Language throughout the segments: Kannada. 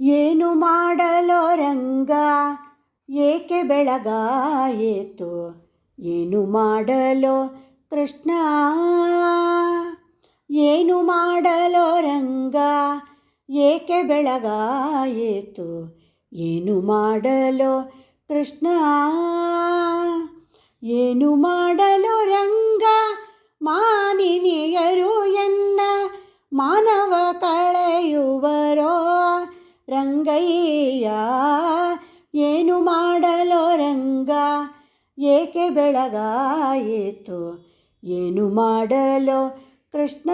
ಏನು ಮಾಡಲೋ ರಂಗ, ಏಕೆ ಬೆಳಗಾಯಿತು? ಏನು ಮಾಡಲೋ ಕೃಷ್ಣ? ಏನು ಮಾಡಲೋ ರಂಗ, ಏಕೆ ಬೆಳಗಾಯಿತು? ಏನು ಮಾಡಲೋ ಕೃಷ್ಣ? ಏನು ಮಾಡಲು ರಂಗ, ಮಾನಿನಿಯರು ಎನ್ನ ಮಾನವ ಕಳೆಯುವರೋ? ರಂಗಯ್ಯ, ಏನು ಮಾಡಲೋ ರಂಗ? ಏಕೆ ಬೆಳಗಾಯಿತು ಏನು ಮಾಡಲೋ ಕೃಷ್ಣ?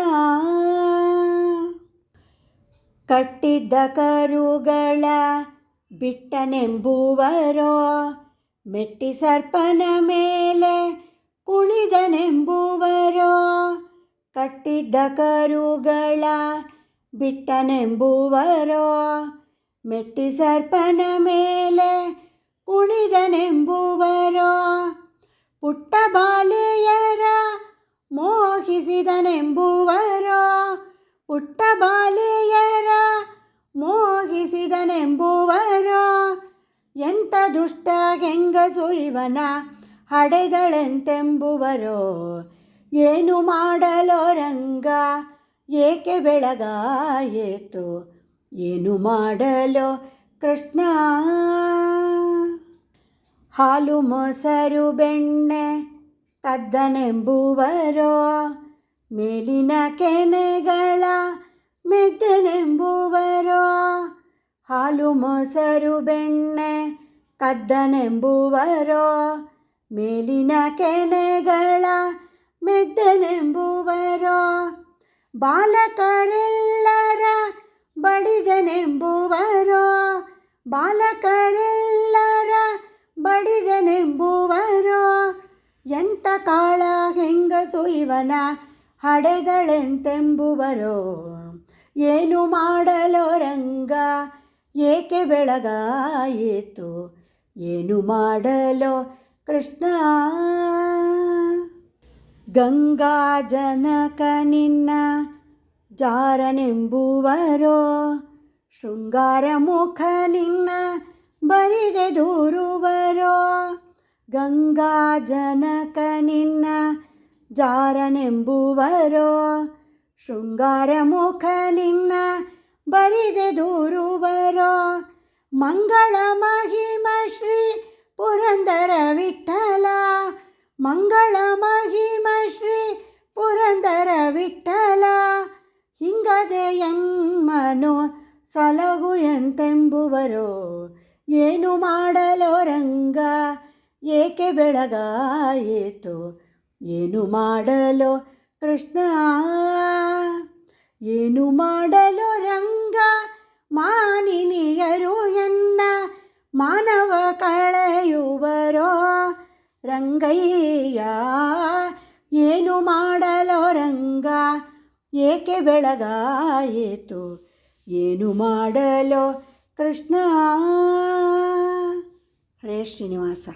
ಕಟ್ಟಿದ್ದ ಕರುಗಳ ಬಿಟ್ಟನೆಂಬುವರೋ? ಮೆಟ್ಟಿ ಸರ್ಪನ ಮೇಲೆ ಕುಣಿದನೆಂಬುವರೋ ಕಟ್ಟಿದ್ದ ಕರುಗಳ ಬಿಟ್ಟನೆಂಬುವರೋ? ಮೆಟ್ಟಿ ಸರ್ಪನ ಮೇಲೆ ಕುಣಿದನೆಂಬುವರೋ, ಪುಟ್ಟ ಬಾಲೆಯರ ಮೋಹಿಸಿದನೆಂಬುವರೋ, ಪುಟ್ಟ ಬಾಲೆಯರ ಮೋಹಿಸಿದನೆಂಬುವರೋ, ಎಂಥ ದುಷ್ಟ ಹೆಂಗಸು ಇವನ ಹಡೆಗಳೆಂತೆಂಬುವರೋ ಏನು ಮಾಡಲೋ ರಂಗ ಏಕೆ ಬೆಳಗಾಯಿತು? ಏನು ಮಾಡಲೋ ಕೃಷ್ಣ? ಹಾಲು ಮೊಸರು ಬೆಣ್ಣೆ ಕದ್ದನೆಂಬುವರೋ ಮೇಲಿನ ಕೆನೆಗಳ ಮೆದ್ದನೆಂಬುವರೋ? ಹಾಲು ಮೊಸರು ಬೆಣ್ಣೆ ಕದ್ದನೆಂಬುವರೋ ಮೇಲಿನ ಕೆನೆಗಳ ಮೆದ್ದನೆಂಬುವರೋ? ಬಾಲಕರೆಲ್ಲರ ಬಡಿದನೆಂಬುವರೋ ಬಾಲಕರೆಲ್ಲರ ಬಡಿಗನೆಂಬುವರೋ? ಎಂಥ ಕಾಳ ಹೆಂಗಸು ಇವನ ಹಡೆದಳೆಂತೆಂಬುವರೋ ಏನು ಮಾಡಲೋ ರಂಗ, ಏಕೆ ಬೆಳಗಾಯಿತು ಏನು ಮಾಡಲೋ ಕೃಷ್ಣ? ಗಂಗಾ ಜನಕ ನಿನ್ನ ಜಾರನೆಂಬುವರೋ? ಶೃಂಗಾರ ಮುಖ ನಿನ್ನ ಬರಿದೆ ದೂರುವರೋ? ಗಂಗಾ ಜನಕ ನಿನ್ನ ಜಾರನೆಂಬುವರೋ? ಶೃಂಗಾರ ಮುಖ ನಿನ್ನ ಬರಿದೆ ದೂರುವರೋ? ಮಂಗಳ ಮಹಿಮ ಹಿಂಗದೆಯಮ್ಮನು ಸಲಹು ಎಂತೆಂಬುವರೋ? ಏನು ಮಾಡಲೋ ರಂಗ? ಏಕೆ ಬೆಳಗಾಯಿತು ಏನು ಮಾಡಲೋ ಕೃಷ್ಣ? ಏನು ಮಾಡಲೋ ರಂಗ? ಮಾನಿನಿಯರು ಎನ್ನ ಮಾನವ ಕಳೆಯುವರೋ? ರಂಗಯ್ಯ, ಏನು ಮಾಡಲೋ ರಂಗ? ಏಕೆ ಬೆಳಗಾಯಿತು ಏನು ಮಾಡಲೋ ಕೃಷ್ಣ? ಹರೇ ಶ್ರೀನಿವಾಸ.